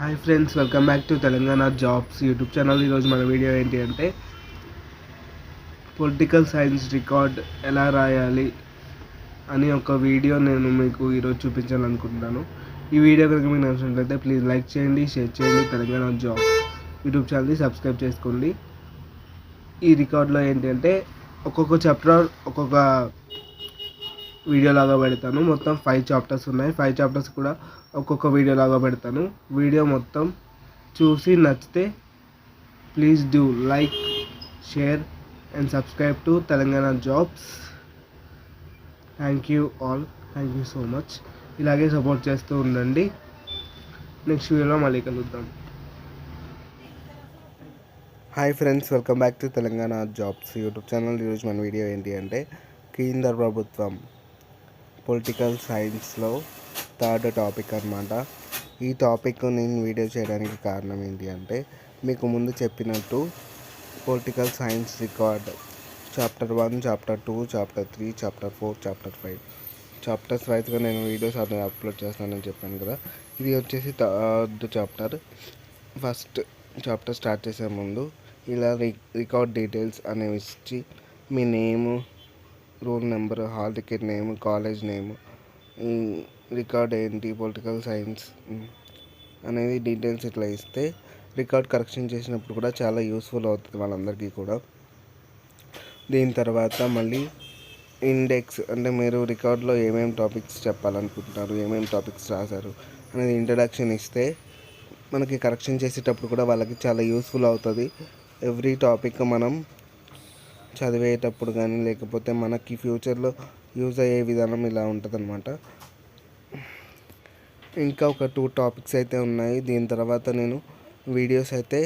Hi friends welcome back to Telangana jobs YouTube channel ఈరోజు మన video ఏంటి అంటే పొలిటికల్ సైన్స్ రికార్డ్ ఎలా రాయాలి అని ఒక వీడియో నేను మీకు ఈరోజు చూపించాలనుకుంటున్నాను. ఈ వీడియో కనుక మీకు నచ్చినట్లయితే ప్లీజ్ లైక్ చేయండి షేర్ చేయండి తెలంగాణ జాబ్ యూట్యూబ్ ఛానల్ని సబ్స్క్రైబ్ చేసుకోండి. ఈ రికార్డ్లో ఏంటి అంటే ఒక్కొక్క చాప్టర్ ఒక్కొక్క వీడియో లాగా పెడతాను. మొత్తం ఫైవ్ చాప్టర్స్ ఉన్నాయి. ఫైవ్ చాప్టర్స్ కూడా ఒక్కొక్క వీడియో లాగా పెడతాను. వీడియో మొత్తం చూసి నచ్చితే please do like share and subscribe to Telangana jobs thank you all thank you so much ఇలాగే సపోర్ట్ చేస్తూ ఉండండి. నెక్స్ట్ వీడియోలో మళ్ళీ కలుద్దాం. Hi friends welcome back to Telangana jobs YouTube channel ఈరోజు మన వీడియో ఏంటి అంటే కేంద్ర ప్రభుత్వం పొలిటికల్ సైన్స్లో థర్డ్ టాపిక్ అనమాట ఈ టాపిక్ నేను వీడియో చేయడానికి కారణం ఏంటి అంటే మీకు ముందు చెప్పినట్టు political science record chapter one chapter two chapter three chapter four chapter five chapters వైజ్గా నేను వీడియోస్ అది అప్లోడ్ చేస్తానని చెప్పాను కదా. ఇది వచ్చేసి third chapter first chapter start చేసే ముందు ఇలా రి రికార్డ్ డీటెయిల్స్ అనేవి ఇచ్చి మీ name roll number hall ticket name college name record ఏంటి పొలిటికల్ సైన్స్ అనేది డీటెయిల్స్ ఇట్లా ఇస్తే రికార్డ్ కరెక్షన్ చేసినప్పుడు కూడా చాలా యూస్ఫుల్ అవుతుంది వాళ్ళందరికీ కూడా. దీని తర్వాత మళ్ళీ ఇండెక్స్ అంటే మీరు రికార్డ్లో ఏమేమి టాపిక్స్ చెప్పాలనుకుంటున్నారు ఏమేమి టాపిక్స్ రాశారు అనేది ఇంట్రడక్షన్ ఇస్తే మనకి కరెక్షన్ చేసేటప్పుడు కూడా వాళ్ళకి చాలా యూస్ఫుల్ అవుతుంది. ఎవ్రీ టాపిక్ మనం చదివేటప్పుడు కానీ లేకపోతే మనకి ఫ్యూచర్లో యూజ్ అయ్యే విధానం ఇలా ఉంటుంది ఇంకా ఒక టూ టాపిక్స్ అయితే ఉన్నాయి. దీని తర్వాత నేను వీడియోస్ అయితే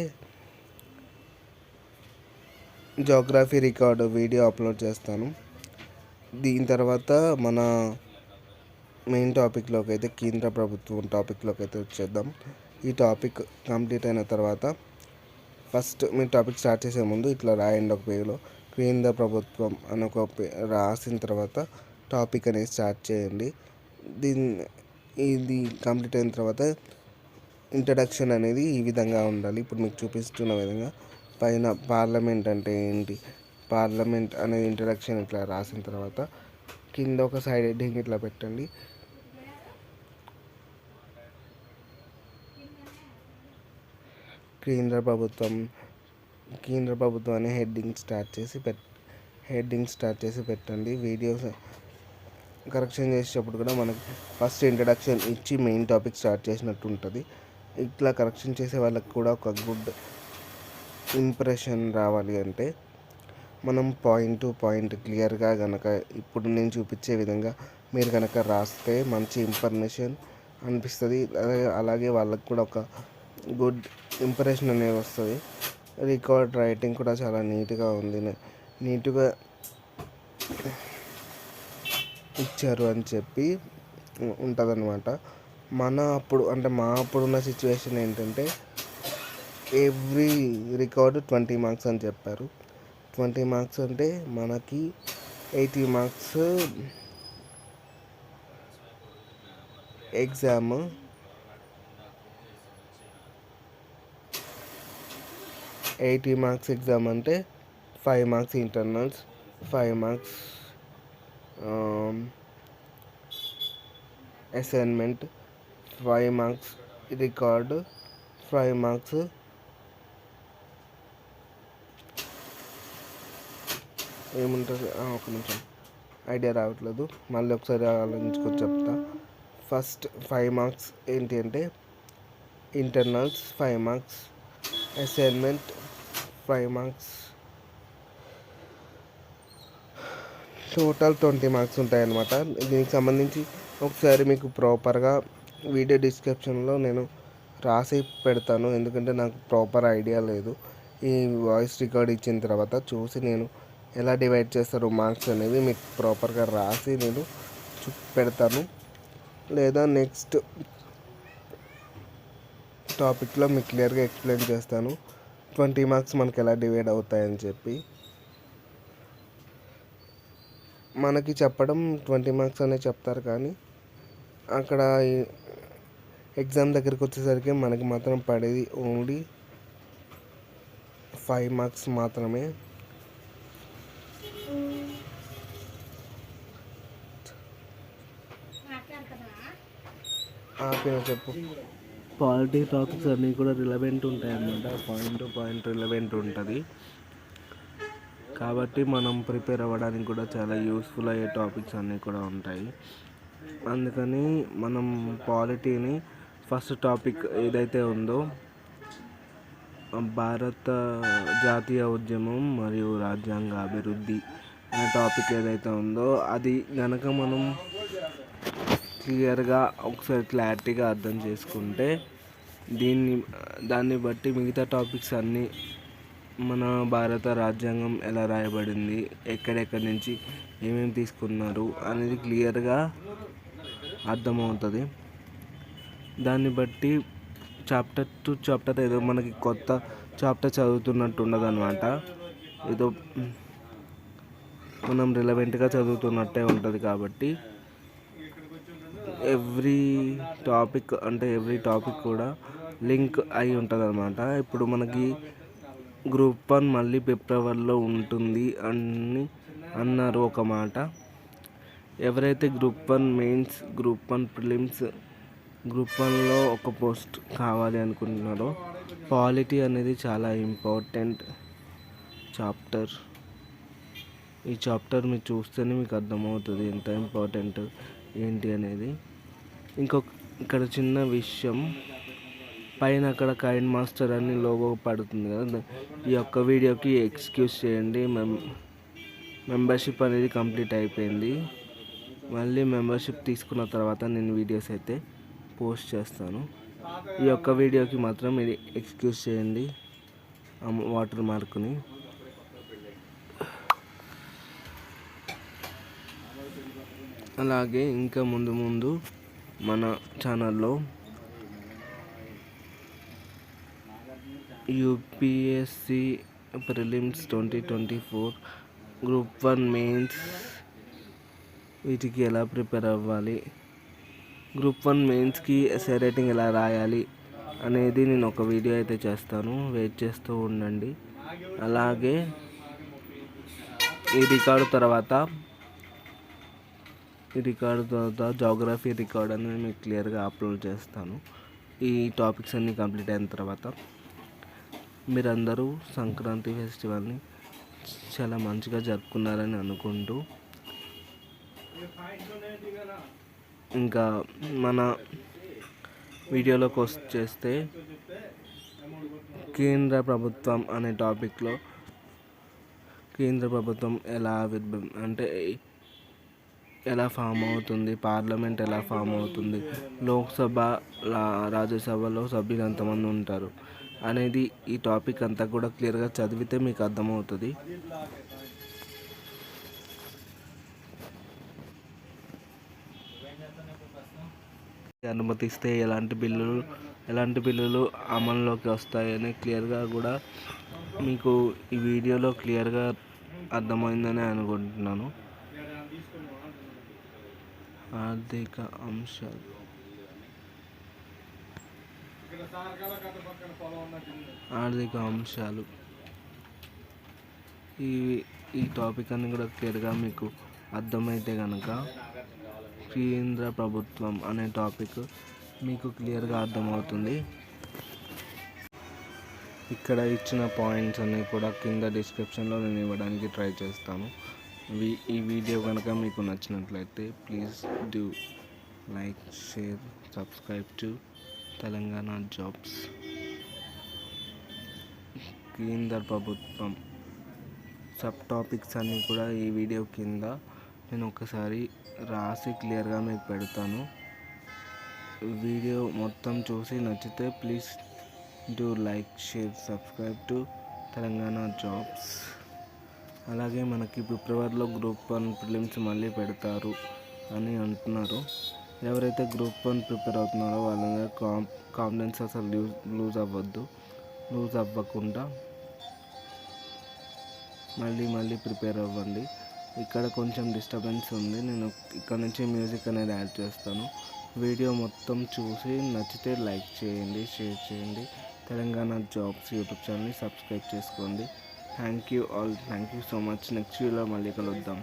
జోగ్రఫీ రికార్డు వీడియో అప్లోడ్ చేస్తాను. దీని తర్వాత మన మెయిన్ టాపిక్లోకి అయితే కేంద్ర ప్రభుత్వం టాపిక్లోకి అయితే వచ్చేద్దాం. ఈ టాపిక్ కంప్లీట్ అయిన తర్వాత ఫస్ట్ మీరు టాపిక్ స్టార్ట్ చేసే ముందు ఇట్లా రాయండి ఒక పేరులో కేంద్ర ప్రభుత్వం అని ఒక రాసిన తర్వాత టాపిక్ అనేది స్టార్ట్ చేయండి. దీన్ని ఇది కంప్లీట్ అయిన తర్వాత ఇంట్రడక్షన్ అనేది ఈ విధంగా ఉండాలి. ఇప్పుడు మీకు చూపిస్తున్న విధంగా పైన పార్లమెంట్ అంటే ఏంటి? పార్లమెంట్ అనేది ఇంట్రడక్షన్ ఇట్లా రాసిన తర్వాత కింద ఒక సైడ్ హెడ్డింగ్ ఇట్లా పెట్టండి. కేంద్ర ప్రభుత్వం కేంద్ర ప్రభుత్వం అనే హెడ్డింగ్ స్టార్ట్ చేసి పెట్ హెడ్డింగ్ స్టార్ట్ చేసి పెట్టండి. వీడియోస్ కరెక్షన్ చేసేటప్పుడు కూడా మనకి ఫస్ట్ ఇంట్రడక్షన్ ఇచ్చి మెయిన్ టాపిక్ స్టార్ట్ చేసినట్టు ఉంటుంది. ఇట్లా కరెక్షన్ చేసే వాళ్ళకి కూడా ఒక గుడ్ ఇంప్రెషన్ రావాలి అంటే మనం పాయింట్ టు పాయింట్ క్లియర్గా కనుక ఇప్పుడు నేను చూపించే విధంగా మీరు కనుక రాస్తే మంచి ఇన్ఫర్మేషన్ అనిపిస్తుంది. అలాగే అలాగే వాళ్ళకి కూడా ఒక గుడ్ ఇంప్రెషన్ అనేది వస్తుంది. రికార్డ్ రైటింగ్ కూడా చాలా నీట్గా ఉంది. నీట్గా ఇచ్చారు అని చెప్పి ఉంటుందన్నమాట. మన అప్పుడు అంటే మా అప్పుడున్న సిచ్యువేషన్ ఏంటంటే ఎవ్రీ రికార్డు ట్వంటీ మార్క్స్ అని చెప్పారు. ట్వంటీ మార్క్స్ అంటే మనకి eighty marks exam eighty marks exam అంటే five marks internals five marks assignment five marks record five marks ఏముంటుంది? ఒక నిమిషం. ఐడియా రావట్లేదు. మళ్ళీ ఒకసారి ఆలోచించుకొని చెప్తా. ఫస్ట్ ఫైవ్ మార్క్స్ ఏంటి అంటే internals five marks assignment five marks. Total twenty marks ఉంటాయన్నమాట. దీనికి సంబంధించి ఒకసారి మీకు ప్రాపర్గా వీడియో డిస్క్రిప్షన్లో నేను రాసి పెడతాను. ఎందుకంటే నాకు ప్రాపర్ ఐడియా లేదు. ఈ వాయిస్ రికార్డ్ ఇచ్చిన తర్వాత చూసి నేను ఎలా డివైడ్ చేస్తారు మార్క్స్ అనేది మీకు ప్రాపర్గా రాసి నేను పెడతాను లేదా నెక్స్ట్ టాపిక్లో మీకు క్లియర్గా ఎక్స్ప్లెయిన్ చేస్తాను. ట్వంటీ మార్క్స్ మనకి ఎలా డివైడ్ అవుతాయని చెప్పి. మనకి చెప్పడం ట్వంటీ మార్క్స్ అనే చెప్తారు కానీ అక్కడ ఎగ్జామ్ దగ్గరికి వచ్చేసరికి మనకి మాత్రం పడేది ఓన్లీ ఫైవ్ మార్క్స్ మాత్రమే. ఆపిన చెప్పు. పాలిటీ టాపిక్స్ అన్నీ కూడా రిలవెంట్ ఉంటాయి అన్నమాట పాయింట్ టు పాయింట్ రిలవెంట్ ఉంటుంది. కాబట్టి మనం ప్రిపేర్ అవ్వడానికి కూడా చాలా యూస్ఫుల్ అయ్యే టాపిక్స్ అన్నీ కూడా ఉంటాయి. అందుకని మనం పాలిటీని ఫస్ట్ టాపిక్ ఏదైతే ఉందో భారత జాతీయ ఉద్యమం మరియు రాజ్యాంగ అభివృద్ధి అనే టాపిక్ ఏదైతే ఉందో అది కనుక మనం క్లియర్గా ఒకసారి క్లారిటీగా అర్థం చేసుకుంటే దీన్ని దాన్ని బట్టి మిగతా టాపిక్స్ అన్నీ మన భారత రాజ్యాంగం ఎలా రాయబడింది ఎక్కడెక్కడి నుంచి ఏమేమి తీసుకున్నారు అనేది క్లియర్గా అర్థమవుతుంది. దాన్ని బట్టి చాప్టర్ టు చాప్టర్ ఏదో మనకి కొత్త చాప్టర్ చదువుతున్నట్టు ఉండదు అనమాట ఏదో మనం రిలవెంట్గా చదువుతున్నట్టే ఉంటుంది కాబట్టి ఎవ్రీ టాపిక్ అంటే ఎవ్రీ టాపిక్ కూడా లింక్ అయి ఉంటుంది అనమాట ఇప్పుడు మనకి గ్రూప్ వన్ మళ్ళీ ఫిబ్రవరిలో ఉంటుంది అని అన్నారు ఒక మాట. ఎవరైతే group one mains group one prelims group వన్లో ఒక పోస్ట్ కావాలి అనుకుంటున్నారో పాలిటీ అనేది చాలా ఇంపార్టెంట్ చాప్టర్. ఈ చాప్టర్ మీరు చూస్తేనే మీకు అర్థమవుతుంది ఎంత ఇంపార్టెంట్ ఏంటి అనేది. ఇంకొక ఇక్కడ చిన్న విషయం. పైన అక్కడ కైండ్ మాస్టర్ అని లోగో పడుతుంది కదా. ఈ యొక్క వీడియోకి ఎక్స్క్యూజ్ చేయండి. మెం మెంబర్షిప్ అనేది కంప్లీట్ అయిపోయింది. మళ్ళీ మెంబర్షిప్ తీసుకున్న తర్వాత నేను వీడియోస్ అయితే పోస్ట్ చేస్తాను. ఈ యొక్క వీడియోకి మాత్రం ఇది ఎక్స్క్యూజ్ చేయండి. వాటర్ మార్క్ని అలాగే ఇంకా ముందు ముందు మన ఛానల్లో UPSC prelims twenty twenty four group one mains వీటికి ఎలా ప్రిపేర్ అవ్వాలి? గ్రూప్ వన్ మెయిన్స్కి ఎస్ఐ రైటింగ్ ఎలా రాయాలి అనేది నేను ఒక వీడియో అయితే చేస్తాను. వెయిట్ చేస్తూ ఉండండి. అలాగే ఈ రికార్డు తర్వాత ఈ రికార్డు తర్వాత జోగ్రఫీ రికార్డ్ అనేది మీకు క్లియర్గా అప్లోడ్ చేస్తాను. ఈ టాపిక్స్ అన్నీ కంప్లీట్ అయిన తర్వాత మీరందరూ సంక్రాంతి ఫెస్టివల్ని చాలా మంచిగా జరుపుకున్నారని అనుకుంటూ ఇంకా మన వీడియోలోకి వచ్చేస్తే కేంద్ర ప్రభుత్వం అనే టాపిక్లో కేంద్ర ప్రభుత్వం ఎలా విద్భ అంటే ఎలా ఫామ్ అవుతుంది? పార్లమెంట్ ఎలా ఫామ్ అవుతుంది? లోక్సభ రాజ్యసభలో సభ్యులు ఎంతమంది ఉంటారు? అనేది ఈ టాపిక్ అంతా కూడా క్లియర్గా చదివితే మీకు అర్థమవుతుంది. అనుమతిస్తే ఎలాంటి బిల్లులు ఎలాంటి బిల్లులు అమల్లోకి వస్తాయని క్లియర్గా కూడా మీకు ఈ వీడియోలో క్లియర్గా అర్థమైందని అనుకుంటున్నాను. ఆర్థిక అంశాలు. ఆర్థిక అంశాలు. ఈ ఈ టాపిక్ అన్ని కూడా క్లియర్గా మీకు అర్థమైతే కనుక కేంద్ర ప్రభుత్వం అనే టాపిక్ మీకు క్లియర్గా అర్థమవుతుంది. ఇక్కడ ఇచ్చిన పాయింట్స్ అన్నీ కూడా కింద డిస్క్రిప్షన్లో నేను ఇవ్వడానికి ట్రై చేస్తాను. ఈ వీడియో కనుక మీకు నచ్చినట్లయితే please do like share subscribe to Telangana jobs. కేంద్ర ప్రభుత్వం సబ్ టాపిక్స్ అన్నీ కూడా ఈ వీడియో కింద నేను ఒకసారి రాసి క్లియర్గా మీకు పెడతాను. వీడియో మొత్తం చూసి నచ్చితే please do like share subscribe to Telangana jobs. అలాగే మనకి ఫిబ్రవరిలో గ్రూప్ వన్ ప్రిలిమ్స్ మళ్ళీ పెడతారు అని అంటున్నారు. ఎవరైతే గ్రూప్ వన్ ప్రిపేర్ అవుతున్నారో వాళ్ళందరూ కాం కాన్ఫిడెన్స్ అసలు లూజ్ లూజ్ అవ్వద్దు. లూజ్ అవ్వకుండా మళ్ళీ మళ్ళీ ప్రిపేర్ అవ్వండి. ఇక్కడ కొంచెం డిస్టర్బెన్స్ ఉంది. నేను ఇక్కడ నుంచి మ్యూజిక్ అనేది యాడ్ చేస్తాను. వీడియో మొత్తం చూసి నచ్చితే లైక్ చేయండి షేర్ చేయండి. తెలంగాణ జాబ్స్ యూట్యూబ్ ఛానల్ని సబ్స్క్రైబ్ చేసుకోండి. Thank you all thank you so much next వీడియోలో మళ్ళీ కలుద్దాం.